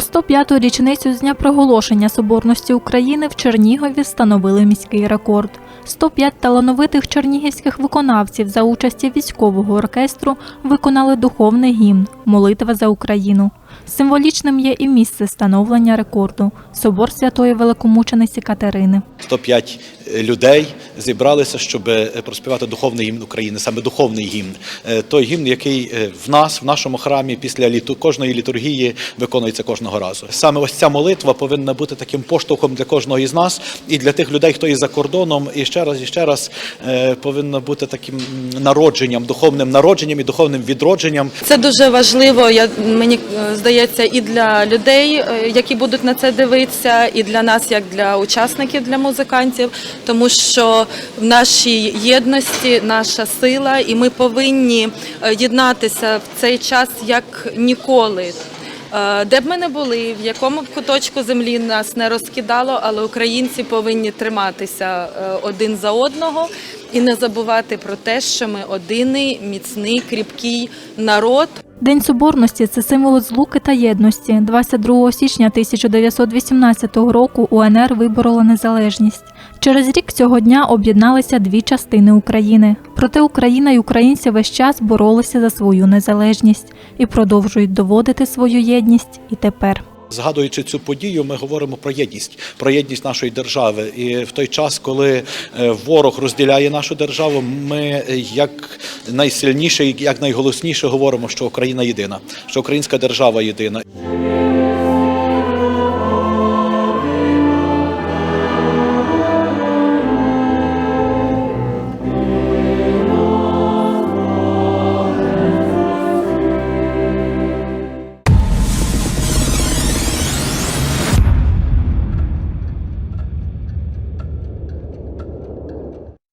105-ту річницю з дня проголошення Соборності України в Чернігові встановили міський рекорд. 105 талановитих чернігівських виконавців за участі військового оркестру виконали духовний гімн Молитва за Україну. Символічним є і місце встановлення рекорду собор святої великомучениці Катерини. 105 людей зібралися, щоб е, проспівати духовний гімн України, саме духовний гімн. Е, Той гімн, який е, в нас, в нашому храмі, після літу кожної літургії виконується кожного разу. Саме ось ця молитва повинна бути таким поштовхом для кожного із нас і для тих людей, хто є за кордоном. І ще раз, і ще раз е, повинна бути таким народженням, духовним народженням і духовним відродженням. Це дуже важливо, я, мені е, здається, і для людей, е, які будуть на це дивитися, і для нас, як для учасників, для музикантів, тому що в нашій єдності наша сила, і ми повинні е, єднатися в цей час як ніколи. Е, Де б ми не були, в якому б куточку землі нас не розкидало, але українці повинні триматися один за одного і не забувати про те, що ми одиний, міцний, кріпкий народ. День Соборності це символ злуки та єдності. 22 січня 1918 року УНР виборола незалежність. Через рік цього дня об'єдналися дві частини України. Проте Україна і українці весь час боролися за свою незалежність і продовжують доводити свою єдність і тепер. Згадуючи цю подію, ми говоримо про єдність, про єдність нашої держави. І в той час, коли е, ворог розділяє нашу державу, ми е, як найсильніше, як найголосніше говоримо, що Україна єдина, що українська держава єдина.